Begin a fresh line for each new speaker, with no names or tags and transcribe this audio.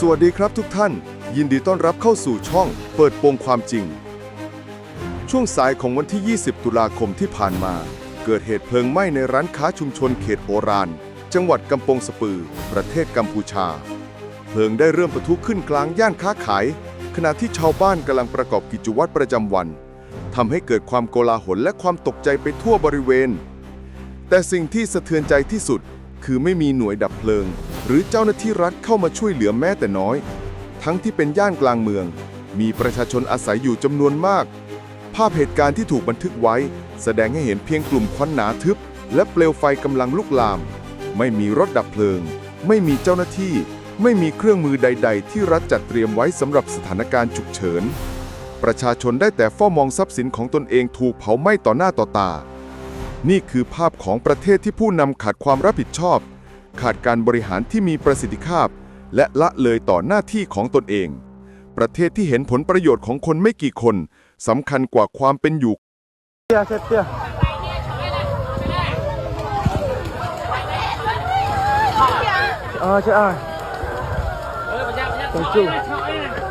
สวัสดีครับทุกท่าน ยินดีต้อนรับเข้าสู่ช่องเปิดโปงความจริง ช่วงสายของวันที่ 20 ตุลาคมที่ผ่านมา เกิดเหตุเพลิงไหม้ในร้านค้าชุมชนเขตโอราน จังหวัดกำปงสปือ ประเทศกัมพูชา เพลิงได้เริ่มปะทุขึ้นกลางย่านค้าขาย ขณะที่ชาวบ้านกำลังประกอบกิจวัตรประจำวันทำให้เกิดความโกลาหลและความตกใจไปทั่วบริเวณ แต่สิ่งที่สะเทือนใจที่สุดคือไม่มีหน่วยดับเพลิง หรือเจ้าหน้าที่รัฐเข้ามาช่วยเหลือแม้แต่น้อย ทั้งที่เป็นย่านกลางเมือง มีประชาชนอาศัยอยู่จำนวนมาก ภาพเหตุการณ์ที่ถูกบันทึกไว้ แสดงให้เห็นเพียงกลุ่มควันหนาทึบ และเปลวไฟกำลังลุกลาม ไม่มีรถดับเพลิง ไม่มีเจ้าหน้าที่ ไม่มีเครื่องมือใด ๆ ที่รัฐจัดเตรียมไว้สำหรับสถานการณ์ฉุกเฉิน ประชาชนได้แต่เฝ้ามองทรัพย์สินของตนเองถูกเผาไหม้ต่อหน้าต่อตา นี่คือภาพของประเทศที่ผู้นำขาดความรับผิดชอบ ขาดการบริหารที่มีประสิทธิภาพ และละเลยต่อหน้าที่ของตนเอง ประเทศที่เห็นผลประโยชน์ของคนไม่กี่คนสำคัญกว่าความเป็นอยู่
Tia, tia, tia. Ờ, chị ơi. Thank you.